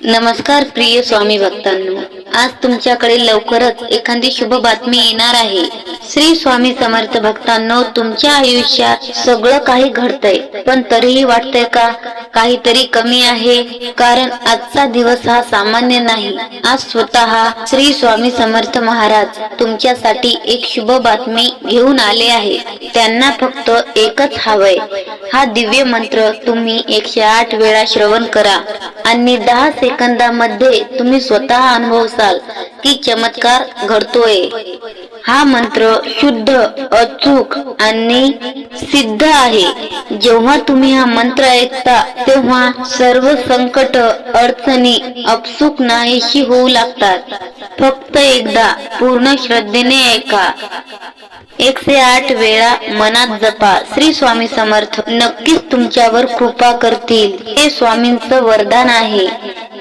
नमस्कार प्रिय स्वामी भक्तांनो. आज तुमच्याकडे लवकरच एखादी शुभ बातमी येणार आहे. श्री स्वामी समर्थ भक्तांनो तुमच्या आयुष्यात सगळं काही घडतंय पण तरीही वाटतंय का? काहीतरी कमी आहे कारण आजचा दिवस हा सामान्य नाही. आज स्वतः श्री स्वामी समर्थ महाराज तुमच्यासाठी एक शुभ बातमी घेऊन आले आहे. त्यांना फक्त एकच हवंय. हा दिव्य मंत्र तुम्ही एकशे आठ वेळा श्रवण करा आणि दहा सेकंदामध्ये तुम्ही स्वतः अनुभवसाल की चमत्कार घडतोय. हा मंत्र शुद्ध अचूक आणि सिद्ध आहे. जेव्हा तुम्ही हा मंत्र ऐकता तेव्हा सर्व संकट अडचणी अपसुक नाहीशी होऊ लागतात. फक्त एकदा पूर्ण श्रद्धेने ऐका. एकशे आठ वेळा मनात जपा. श्री स्वामी समर्थ नक्कीच तुमच्यावर कृपा करतील. हे स्वामींचं वरदान आहे.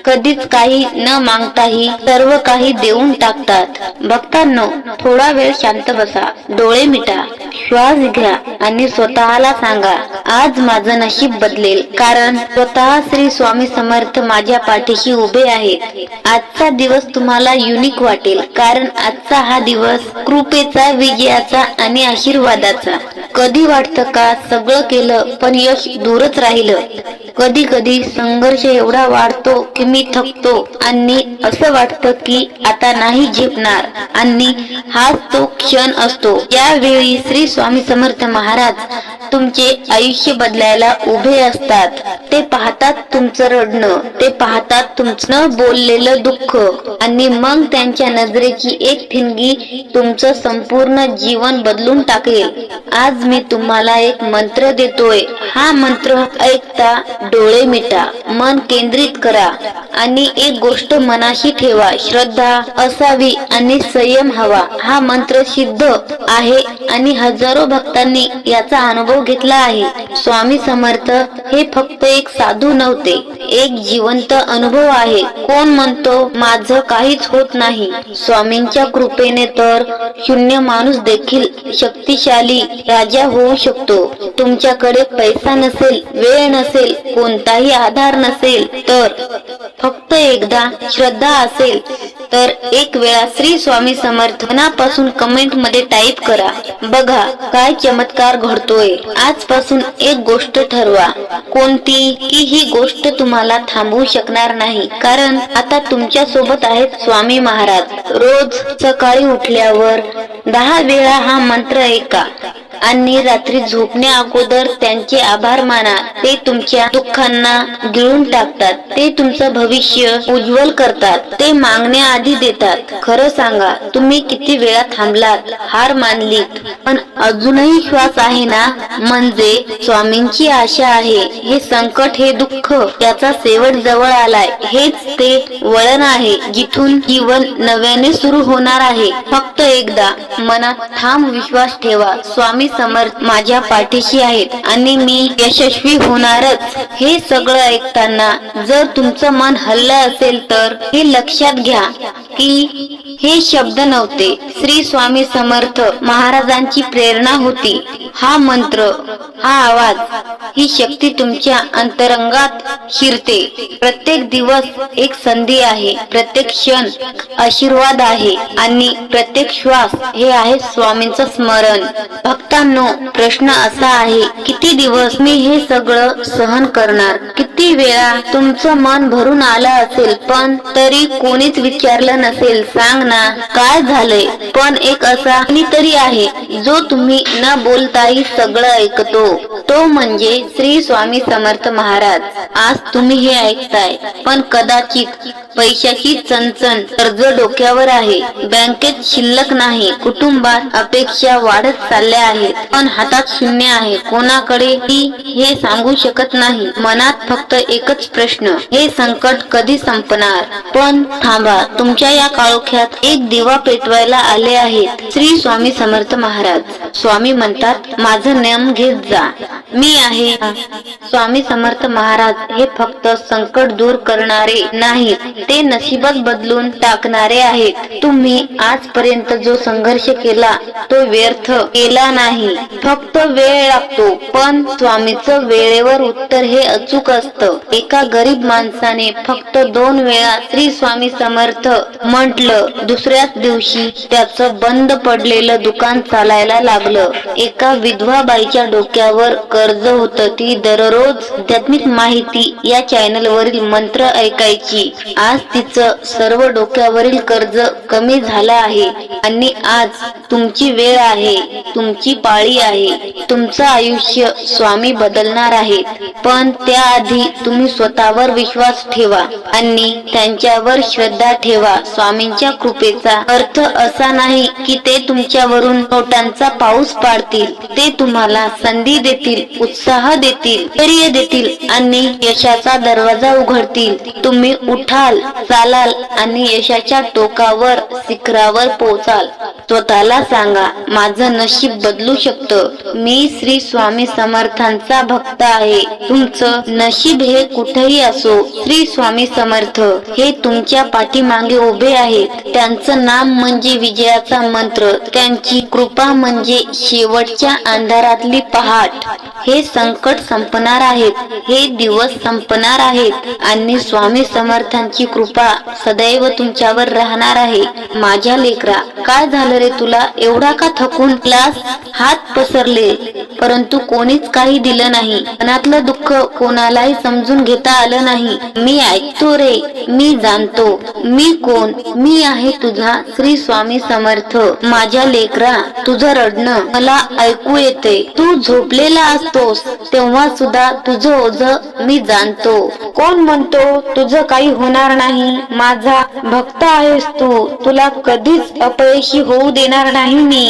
कधीच काही न मागताही सर्व काही देऊन टाकतात. भक्तांनो थोडा वेळ शांत बसा डोळे मिटा श्वास घ्या आणि स्वतःला सांगा आज माझं नशीब बदलेल कारण स्वतः श्री स्वामी समर्थ माझ्या पाठीशी उभे आहेत. आजचा दिवस तुम्हाला युनिक वाटेल कारण आजचा हा दिवस कृपेचा विजयाचा आणि आशीर्वादाचा. कधी वाटतं का सगळं केलं पण यश दूरच राहिलं? कधी कधी संघर्ष एवढा वाढतो की मी थकतो. आणि असं वाटतं की आता नाही झेपणार आणि हाच तो क्षण असतो. यावेळी श्री स्वामी समर्थ महाराज तुमचे आयुष्य बदलायला उभे असतात. ते पाहतात तुमचं रडणं. ते पाहतात तुमचं बोललेलं दुःख. आणि मग त्यांच्या नजरेची एक ठिणगी तुमचं संपूर्ण जीवन बदलून टाकेल. आज मी तुम्हाला एक मंत्र देतोय. हा मंत्र ऐकता डोळे मिटा मन केंद्रित करा आणि एक गोष्ट मनाशी ठेवा. श्रद्धा असावी आणि संयम हवा. हा मंत्र सिद्ध आहे आणि हजारो भक्तांनी याचा अनुभव घेतला आहे. स्वामी समर्थ हे फक्त एक साधू नव्हते. एक जिवंत अनुभव आहे. कोण म्हणतो माझं काहीच होत नाही. स्वामींच्या कृपेने तर शून्य माणूस देखील शक्तिशाली राजा होऊ शकतो. तुमच्याकडे पैसा नसेल वेळ नसेल कोणताही आधार नसेल तर फक्त एकदा श्रद्धा असेल तर एक वेळा श्री स्वामी समर्थनापासून कमेंटमध्ये टाईप करा. बघा काय चमत्कार घडतोय. आजपासून एक गोष्ट ठरवा. कोणती? की ही गोष्ट तुम्हाला थांबवू शकणार नाही. कारण आता तुमच्यासोबत आहेत स्वामी महाराज. रोज सकाळी उठल्यावर दहा वेळा हा मंत्र ऐका. आणि रात्री झोपण्या अगोदर त्यांचे आभार माना. ते तुमच्या दुःखांना गिळून टाकतात. ते तुमचं भविष्य उज्ज्वल करतात. ते मागण्याआधी देतात. खरं सांगा तुम्ही किती वेळा थांबलात हार मानलीत. पण अजूनही श्वास आहे ना? म्हणजे स्वामींची आशा आहे. हे संकट हे दुःख याचा शेवट जवळ आलाय. हेच ते वळण आहे. जिथून जीवन नव्याने सुरू होणार आहे. फक्त एकदा मनात ठाम विश्वास ठेवा. स्वामी समर्थ माझ्या पाठीशी आहेत आणि मी यशस्वी होणारच. हे सगळं ऐकताना जर तुमचं मन हल्लं असेल तर हे लक्षात घ्या की हे शब्द नव्हते. श्री स्वामी समर्थ महाराजांची प्रेरणा होती. हा मंत्र हा आवाज ही शक्ती तुमच्या अंतरंगात शिरते. प्रत्येक दिवस एक संधी आहे प्रत्येक क्षण आशीर्वाद आहे आणि प्रत्येक श्वास हे आहे स्वामींचं स्मरण. मित्रांनो प्रश्न असा आहे किती दिवस मी हे सगळं सहन करणार? किती वेळा तुमचं मन भरून आलं असेल पण तरी कोणीच विचारलं नसेल सांग ना काय झालंय? पण एक असा तरी आहे जो तुम्ही न बोलताही सगळं ऐकतो. तो म्हणजे श्री स्वामी समर्थ महाराज. आज तुम्ही हे ऐकताय पण कदाचित पैशाची चणचण कर्ज डोक्यावर आहे. बँकेत शिल्लक नाही. कुटुंबात अपेक्षा वाढत चालल्या आहेत. पण हातात शून्य आहे. कोणाकडे ती हे सांगू शकत नाही. मनात फक्त एकच प्रश्न. हे संकट कधी संपणार? पण थांबा. तुमच्या या काळोख्यात एक दिवा पेटवायला आले आहेत. श्री स्वामी समर्थ महाराज. स्वामी म्हणतात माझं नियम घेत जा. मी आहे. स्वामी समर्थ महाराज हे फक्त संकट दूर करणारे नाहीत. ते नशिबात बदलून टाकणारे आहेत. तुम्ही आजपर्यंत जो संघर्ष केला तो व्यर्थ केला नाही. फक्त वेळ लागतो पण स्वामीचं वेळेवर उत्तर हे अचूक असतं. एका गरीब माणसाने फक्त दोन वेळा श्री स्वामी समर्थ म्हटलं दुसऱ्याच दिवशी त्याचं बंद पडलेलं दुकान चालायला लागलं. एका विधवा बाईच्या डोक्यावर कर्ज होत ती दररोज आध्यात्मिक माहिती या चॅनल वरील मंत्र ऐकायची. आज तिचं सर्व डोक्यावरील कर्ज कमी झालं आहे आणि आज तुमची वेळ आहे तुमची पाळी आहे तुमचं आयुष्य स्वामी बदलणार आहेत. पण त्याआधी तुम्ही स्वतःवर विश्वास ठेवा आणि त्यांच्यावर श्रद्धा ठेवा. स्वामींच्या कृपेचा अर्थ असा नाही की ते तुमच्यावरून नोटांचा पाऊस पाडतील. ते तुम्हाला संधी देतील उत्साह देतील धैर्य देतील आणि यशाचा दरवाजा उघडतील. तुम्ही उठाल. चालाल आणि यशाच्या टोकावर शिखरावर पोहोचाल. स्वतःला सांगा माझं नशीब बदलू शकतं. मी श्री स्वामी समर्थांचा भक्त आहे. तुमचं नशीब हे कुठेही असो श्री स्वामी समर्थ हे तुमच्या पाठीमागे उभे आहेत. त्यांचं नाम म्हणजे विजयाचा मंत्र. त्यांची कृपा म्हणजे शेवटच्या अंधारातली पहाट. हे संकट संपणार आहेत. हे दिवस संपणार आहेत. आणि स्वामी समर्थांची कृपा सदैव तुमच्यावर राहणार आहे. माझ्या लेकरा काय झालं रे तुला? एवढा का थकून क्लास हात पसरले? परंतु कोणीच काही दिलं नाही. मनातलं दुःख कोणालाही समजून घेता आलं नाही. मी ऐकतो रे मी जाणतो. मी कोण? मी आहे तुझा श्री स्वामी समर्थ. माझ्या लेकरा तुझं रडणं मला ऐकू येते. तू झोपलेला असतोस तेव्हा सुद्धा तुझं ओझ मी जाणतो. कोण म्हणतो तुझं काही होणार नाही. माझा भक्त आहेस तू. तुला कधीच अपयशी होऊ देणार नाही मी.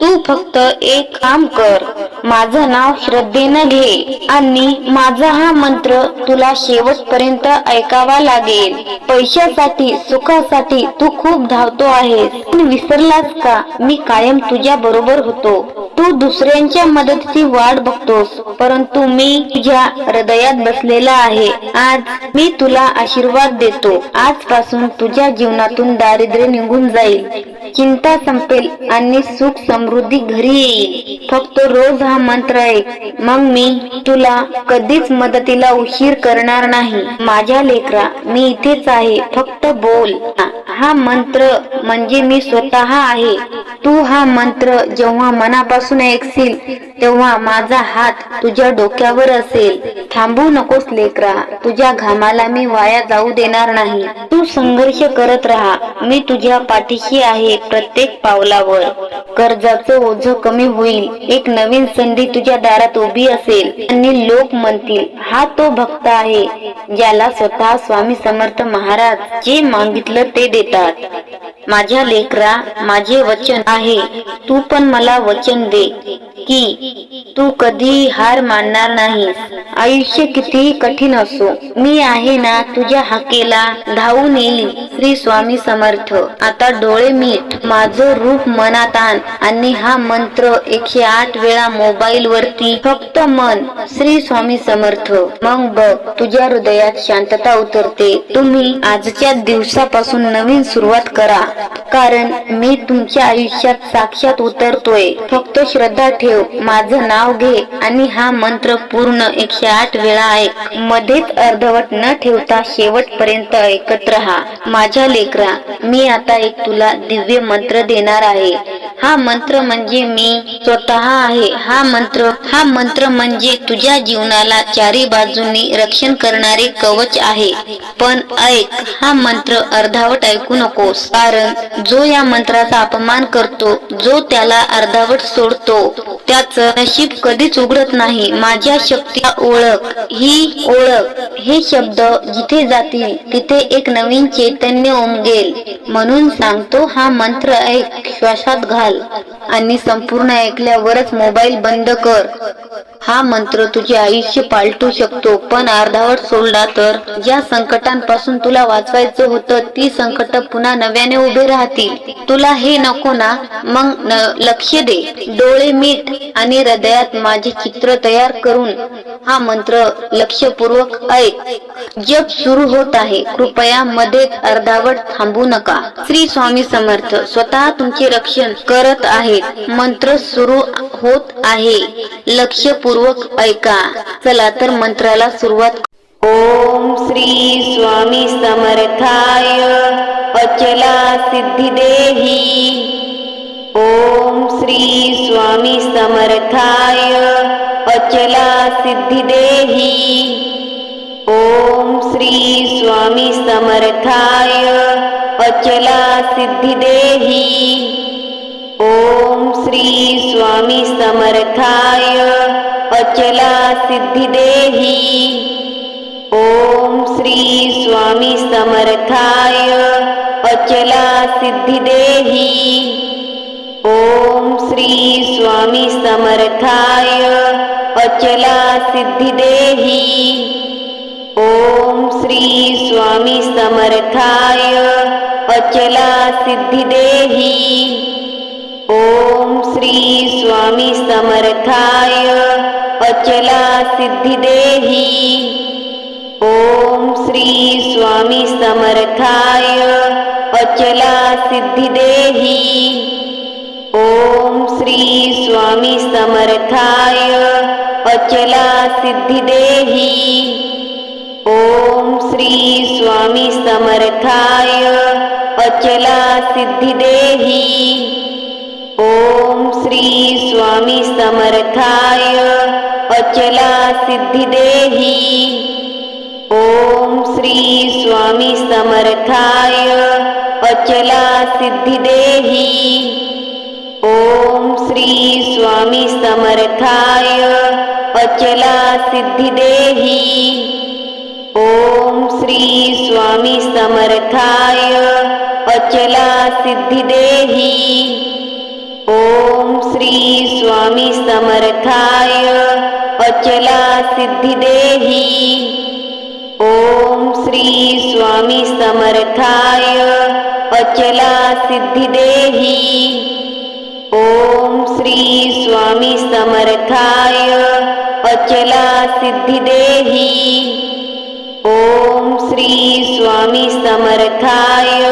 तू फक्त एक काम कर. माझं नाव श्रद्धेनं घे. आणि माझा हा मंत्र तुला शेवटपर्यंत ऐकावा लागेल. पैशासाठी सुखासाठी तू खूप धावतो आहेस. पण विसरलास का? मी कायम तुझ्या बरोबर होतो. तू दुसऱ्यांच्या मदतीची वाट बघतोस. परंतु मी तुझ्या हृदयात बसलेला आहे. आज मी तुला आशीर्वाद देतो. आजपासून तुझ्या जीवनातून दारिद्र्य निघून जाईल. चिंता संपेल आणि सुख समृद्धी घरी येईल. फक्त रोज हा मंत्र ऐक. मग मी तुला कधीच मदतीला उशीर करणार नाही. माझ्या लेकरा मी इथेच आहे. फक्त बोल. हा मंत्र म्हणजे मी स्वतः आहे. तू हा मंत्र जेव्हा मनापासून ऐकशील तेव्हा माझा हात तुझ्या डोक्यावर असेल. थांबू नकोस लेकरा. तुझ्या घामाला मी वाया जाऊ देणार नाही. तू संघर्ष करत राहा. मी तुझ्या पाठीशी आहे. प्रत्येक पावलावर. कर्जाचं ओझ कमी होईल. एक नवीन संधी तुझ्या दारात उभी असेल. आणि लोक म्हणतील हा तो भक्त आहे ज्याला स्वतः स्वामी समर्थ महाराज जे मागितलं ते देतात. माझ्या लेकरा माझे वचन आहे. तू पण मला वचन दे की तू कधी हार मानणार नाही आयुष्य कितीही कठीण असो मी आहे ना तुझ्या हाकेला धावून येईल श्री स्वामी समर्थ. आता डोळे मीठ. माझं रूप मनात आण. आणि हा मंत्र एकशे आठ वेळा मोबाईल वरती फक्त मन श्री स्वामी समर्थ. मग बघ तुझ्या हृदयात शांतता उतरते. तुम्ही आजच्या दिवसापासून नवीन सुरुवात करा. कारण मी तुमच्या आयुष्यात साक्षात उतरतोय. फक्त श्रद्धा ठेव. माझं नाव घे. आणि हा मंत्र पूर्ण एकशे आठ वेळा ऐक. मध्येच अर्धवट न ठेवता शेवटपर्यंत ऐकत राहा. माझ्या लेकरा मी आता एक तुला दिव्य मंत्र देणार आहे. हा मंत्र म्हणजे मी स्वतः आहे. हा मंत्र हा मंत्र म्हणजे तुझ्या जीवनाला चारी बाजूंनी रक्षण करणारे कवच आहे. पण ऐक हा मंत्र अर्धावट ऐकू नकोस. कारण जो या मंत्राचा अपमान करतो जो त्याला अर्धावट सोडतो त्याच नशीब कधीच उघडत नाही. माझ्या शक्ती ओळख ही ओळख हे शब्द जिथे जातील तिथे एक नवीन चैतन्य उमगेल. म्हणून सांगतो हा मंत्र ऐक श्वासात घाल. आणि संपूर्ण ऐकल्यावरच मोबाईल बंद कर. हा मंत्र तुझे आयुष्य पालटू शकतो पण अर्धावट सोडला तर? ज्या संकटांपासून तुला वाचवायचं होतं ती संकट पुन्हा नव्याने उभे राहतील. तुला हे नको ना? मग लक्ष दे. डोळे मीठ आणि हृदयात माझे चित्र तयार करून. हा मंत्र लक्षपूर्वक ऐक. जप सुरू होत आहे. कृपया मध्ये अर्धावट थांबू नका. श्री स्वामी समर्थ. स्वतः तुमचे रक्षण करत आहेत मंत्र सुरू होत आहे. लक्षपूर्वक ऐका. चला तर मंत्राला सुरुवात ओम श्री स्वामी समर्थाय. अचला सिद्धी देही ओम श्री स्वामी समर्थाय. अचला सिद्धी देही ओम श्री स्वामी समर्थाय. अचला सिद्धिदेही. ओम श्री स्वामी समर्थाय अचला सिद्धिदेही। ओम श्री स्वामी समर्थाय अचला सिद्धिदेही। ओम श्री स्वामी समर्थाय अचला सिद्धिदेही। ओम श्री स्वामी समर्थाय अचला सिद्धिदेही। ओम श्री स्वामी समर्थाय अचला सिद्धिदेही। ओम श्री स्वामी समर्थाय अचला सिद्धिदेही। ओम श्री स्वामी समर्थाय अचला सिद्धिदेही। ओम श्री स्वामी समर्थाय अचला सिद्धिदेही। ओम श्री स्वामी समर्थाय अचला सिद्धिदेही। ओम श्री स्वामी समर्थाय अचला सिद्धिदेही। ओम श्री स्वामी समर्थाय अचला सिद्धिदेही। ओम श्री स्वामी समर्थाय अचला सिद्धिदेही। ओम श्री स्वामी समर्थाय अचला सिद्धिदेही। ओम श्री स्वामी समर्थाय अचला सिद्धिदेही। ओम श्री स्वामी समर्थाय अचला सिद्धिदेही। ओम श्री स्वामी समर्थाय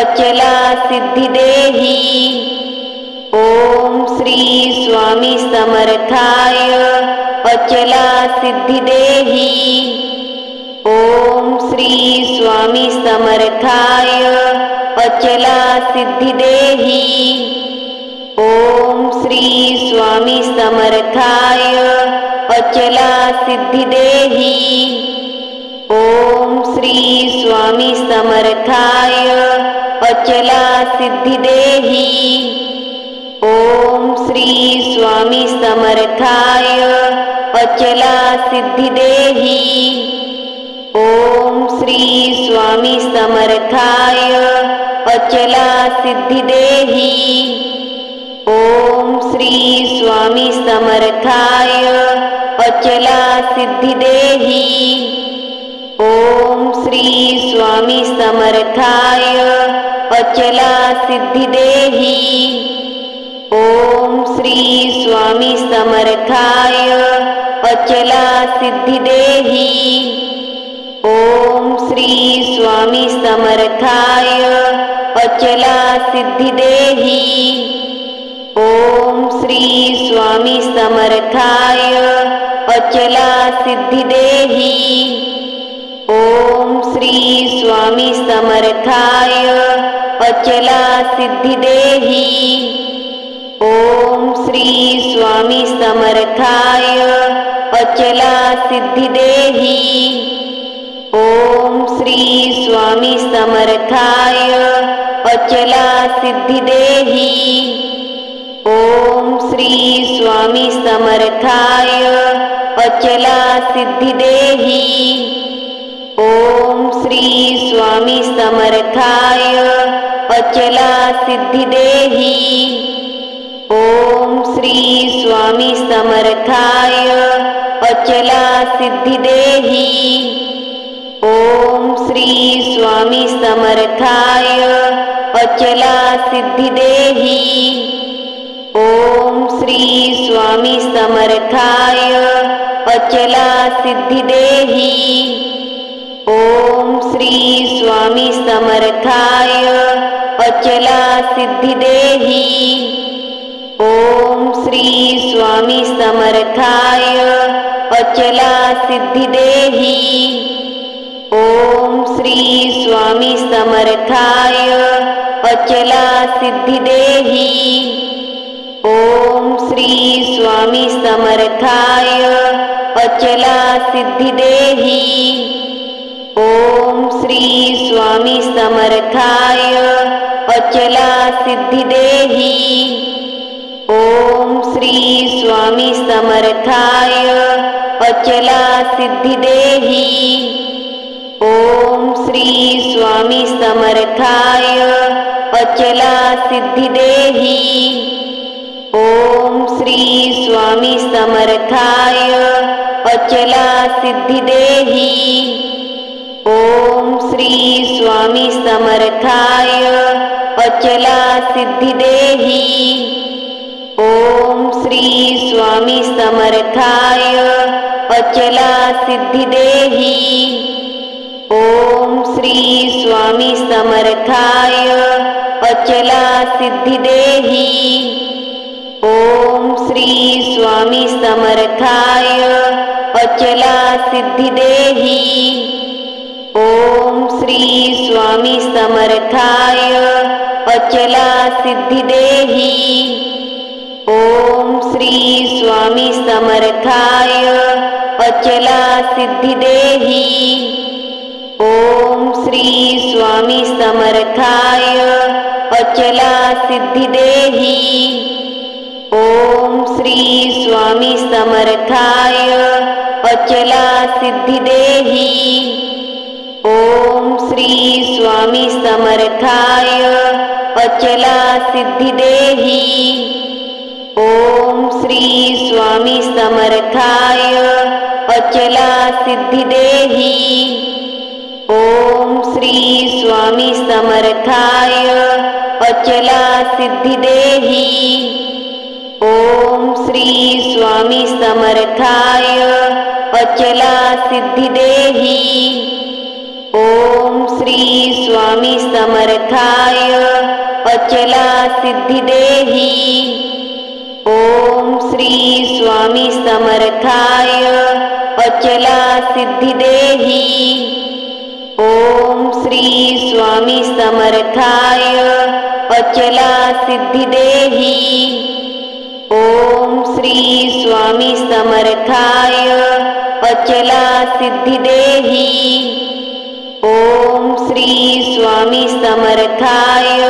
अचला सिद्धिदेही। ओम श्री स्वामी समर्थाय अचला सिद्धिदेही। ओम श्री स्वामी समर्थाय अचला सिद्धिदेही। ओम श्री स्वामी समर्थाय अचला सिद्धिदेही। ओम श्री स्वामी समर्थाय अचला सिद्धिदेही। ओम श्री स्वामी समर्थाय अचला सिद्धिदेही। ओम श्री स्वामी समर्थाय अचला सिद्धिदेही। ओम श्री स्वामी समर्थाय अचला सिद्धिदेही। ओम श्री स्वामी समर्थाय अचला सिद्धिदेही। ओम श्री स्वामी समर्थाय अचला सिद्धिदेही। ओम श्री स्वामी समर्थाय अचला सिद्धिदेही। ओम श्री स्वामी समर्थाय अचला सिद्धिदेही। ओम श्री स्वामी समर्थाय अचला सिद्धिदेही। ओम श्री स्वामी समर्थाय अचला सिद्धिदेही। ओम श्री स्वामी समर्थाय अचला सिद्धिदेही। ओम श्री स्वामी समर्थाय अचला सिद्धिदेही। ओम श्री स्वामी समर्थाय अचला सिद्धिदेही। ओम श्री स्वामी समर्थाय अचला सिद्धिदेही। ओम श्री स्वामी समर्थाय अचला सिद्धिदेही। ओम श्री स्वामी समर्थाय अचला सिद्धिदेही। ओम श्री स्वामी समर्थाय अचला सिद्धिदेही। ओम श्री स्वामी समर्थाय अचला सिद्धिदेही। ओम श्री स्वामी समर्थाय अचला सिद्धिदेही। ओम श्री स्वामी समर्थाय अचला सिद्धिदेही। ओम श्री स्वामी समर्थाय अचला सिद्धिदेही। ओम श्री स्वामी समर्थाय अचला सिद्धिदेही। ओम श्री स्वामी समर्थाय अचला सिद्धिदेही। ओम श्री स्वामी समर्थाय अचला सिद्धिदेही। ओम श्री स्वामी समर्थाय अचला सिद्धिदेही। ओम श्री स्वामी समर्थाय अचला सिद्धिदेही। ओम श्री स्वामी समर्थाय अचला सिद्धिदेही। ओम श्री स्वामी समर्थाय अचला सिद्धिदेही। ओम श्री स्वामी समर्थाय अचला सिद्धिदेही। ओम श्री स्वामी समर्थाय अचला सिद्धिदेही। ओम श्री स्वामी समर्थाय अचला सिद्धिदेही। ओम श्री स्वामी समर्थाय अचला सिद्धिदेही। ओम श्री स्वामी समर्थाय अचला सिद्धिदेही। ओम श्री स्वामी समर्थाय अचला सिद्धिदेही। ओम श्री स्वामी समर्थाय अचला सिद्धिदेही। ओम श्री स्वामी समर्थाय अचला सिद्धिदेही। ओम श्री स्वामी समर्थाय अचला सिद्धिदेही। ओम श्री स्वामी समर्थाय अचला सिद्धिदेही। ओम श्री स्वामी समर्थाय अचला सिद्धिदेही। ओम श्री स्वामी समर्थाय अचला सिद्धिदेही। ओम श्री स्वामी समर्थाय